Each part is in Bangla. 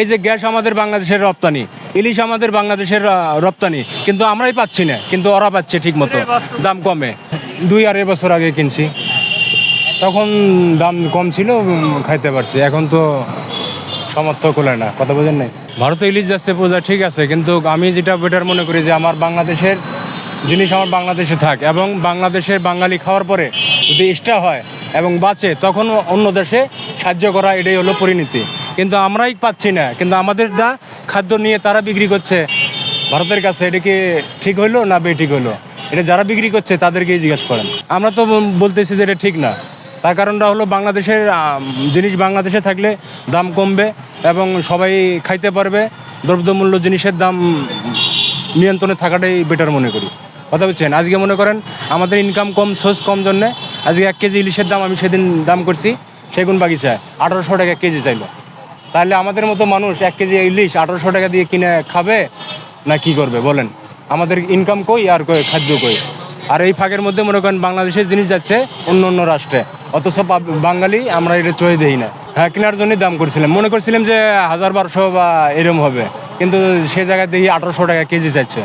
এই যে গ্যাস আমাদের বাংলাদেশের রপ্তানি ইলিশ আমাদের বাংলাদেশের রপ্তানি কিন্তু আমরাই পাচ্ছি না কিন্তু ওরা পাচ্ছে ঠিক মতো দাম কমে। দুই আড়াই বছর আগে কিনছি। তখন দাম কম ছিল খাইতে পারছি। এখন তো সমর্থ করে না কথা বোঝেন নাই? ভারতে ইলিশ যাচ্ছে পূজা ঠিক আছে কিন্তু আমি যেটা বেটার মনে করি যে আমার বাংলাদেশের জিনিস আমার বাংলাদেশে থাক এবং বাংলাদেশের বাঙালি খাওয়ার পরে যদি এক্সট্রা হয় এবং বাঁচে তখন অন্য দেশে সাহায্য করা এটাই হলো পরিণতি। কিন্তু আমরাই পাচ্ছি না। কিন্তু আমাদেরটা খাদ্য নিয়ে তারা বিক্রি করছে। ভারতের কাছে এটা কি ঠিক হইল না বেঠিক হইল? এটা যারা বিক্রি করছে তাদেরকেই জিজ্ঞেস করেন। আমরা তো বলতেছি যে এটা ঠিক না। তার কারণটা হলো বাংলাদেশের জিনিস বাংলাদেশে থাকলে দাম কমবে এবং সবাই খাইতে পারবে। দ্রব্যমূল্য জিনিসের দাম নিয়ন্ত্রণে থাকাটাই বেটার মনে করি। কথা বলছেন? আজকে মনে করেন আমাদের ইনকাম কম সোর্স কম জন্যে আজকে এক কেজি ইলিশের দাম আমি সেদিন দাম করছি। সেগুন বাগিচায় আঠারোশো টাকা কেজি চাইলো। তাহলে আমাদের মতো মানুষ এক কেজি ইলিশ আঠারোশো টাকা দিয়ে কিনে খাবে না কি করবে? বলেন। আমাদের ইনকাম কই আর কই, খাদ্য কই? আর এই ফাঁকের মধ্যে মনে করেন বাংলাদেশের জিনিস যাচ্ছে অন্য অন্য রাষ্ট্রে। অথচ বাঙালি আমরা এটা চয়ে দেই না। হ্যাঁ কেনার জন্যই দাম করছিলাম। মনে করছিলাম যে হাজার বারোশো বা এরম হবে। কিন্তু সে জায়গায় দেখি আঠারোশো টাকা কেজি চাইছে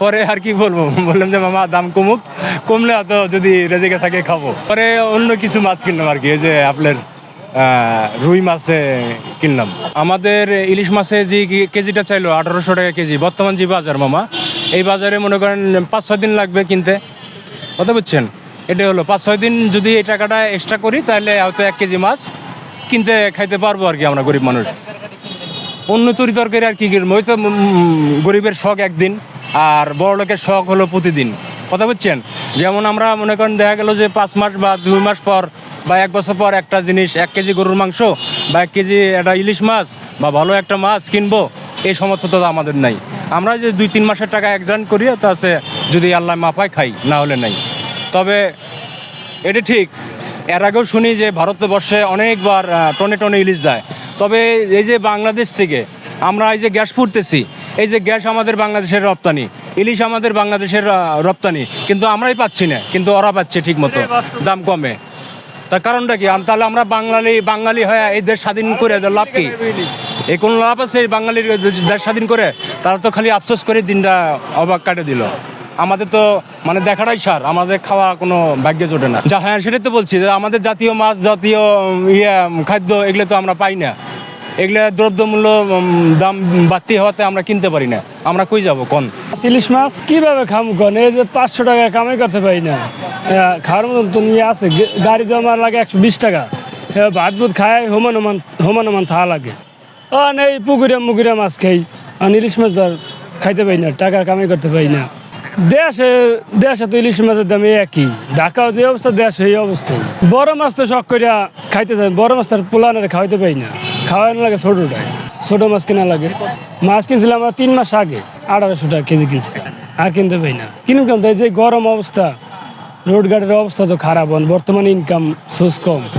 পরে আর কি বলব? বললাম যে, মামা, দাম কমুক। কমলে অত যদি রেজেকে থাকে খাব। পরে অন্য কিছু মাছ কিনলাম আর কি যে আপনার রুই মাছে কিনলাম। আমাদের ইলিশ মাছে যে কেজিটা চাইলো, আঠারোশো টাকা কেজি। বর্তমান যে বাজার মামা, এই বাজারে মনে করেন পাঁচ, ছয় দিন লাগবে কিনতে। কথা বুঝছেন? এটা হলো। পাঁচ, ছয় দিন যদি এই টাকাটা এক্সট্রা করি, তাহলে হয়তো এক কেজি মাছ কিনতে, খাইতে পারব আর কি আমরা গরিব মানুষ। অন্য তরি তরকারি আর কি কিনবো? ওই তো গরিবের শখ একদিন, আর বড় লোকের শখ হলো প্রতিদিন। কথা বুঝছেন? যেমন আমরা মনে করেন দেখা গেল যে পাঁচ মাস বা দুই মাস পর বা এক বছর পর একটা জিনিস এক কেজি গরুর মাংস বা এক কেজি একটা ইলিশ মাছ বা ভালো একটা মাছ কিনবো এই সমর্থতা তো আমাদের নাই। আমরা যে দুই তিন মাসের টাকা একজন করি তো আছে যদি আল্লাহ মাপায় খাই না হলে নাই। তবে এটা ঠিক। এর আগেও শুনি যে ভারতবর্ষে অনেকবার টনে টনে ইলিশ যায়। তবে এই যে বাংলাদেশ থেকে আমরা এই যে গ্যাস পুড়তেছি এই যে গ্যাস আমাদের বাংলাদেশের রপ্তানি ইলিশ আমাদের বাংলাদেশের রপ্তানি কিন্তু আমরাই পাচ্ছি না কিন্তু ওরা পাচ্ছে ঠিক মতো দাম কমে। তার কারণটা কি? তাহলে আমরা বাঙালি বাঙালি হয়ে এই দেশ স্বাধীন করে লাভ কি? এই কোন লাভ আছে এই বাঙালির দেশ- স্বাধীন করে? তারা তো খালি আফসোস করে দিনটা অবাক কাটে দিল। আমাদের তো মানে দেখাটাই সার, আমাদের খাওয়া কোনো ভাগ্যে জোটে না। যা হ্যাঁ সেটাই তো বলছি আমাদের জাতীয় মাছ, জাতীয় ইয়ে খাদ্য এগুলো তো আমরা পাই না। এগুলো দ্রব্যমূল্য দাম বাড়তি হওয়াতে আমরা কিনতে পারি না। আমরা কই যাব, কোন? ইলিশ মাছ কীভাবে খাম কোন? এই যে পাঁচশো টাকা কামাই করতে পারি না। খাওয়ার মতন তো নিয়ে আছে। গাড়ি জমা লাগে একশো বিশ টাকা। ভাত ভুত খায় হোমান হোমান হোমান হোমান থাকা লাগে। ও এই পুকুরে মুকুরে মাছ খাই। আর ইলিশ মাছ ধর খাইতে পারি না, টাকা কামাই করতে পারি না। দেশে দেশে তো ইলিশ মাছের দাম একই। ঢাকাও যে অবস্থা, দেশ এই অবস্থায় বড় মাছ তো শখ করিয়া খাইতে চাই বড় মাছ তার পোলানের খাওয়াইতে পারি না। খাওয়ানো লাগে ছোটোটাই। ছোটো মাছ কেনা লাগে। মাছ কিনছিলাম আমরা তিন মাস আগে। আঠারোশো টাকা কেজি কিনছি। আর কিনতে পারি না। কিনুন কেন এই যে গরম অবস্থা, রোড গাড়ির অবস্থা তো খারাপ হন বর্তমানে ইনকাম সোর্স কম।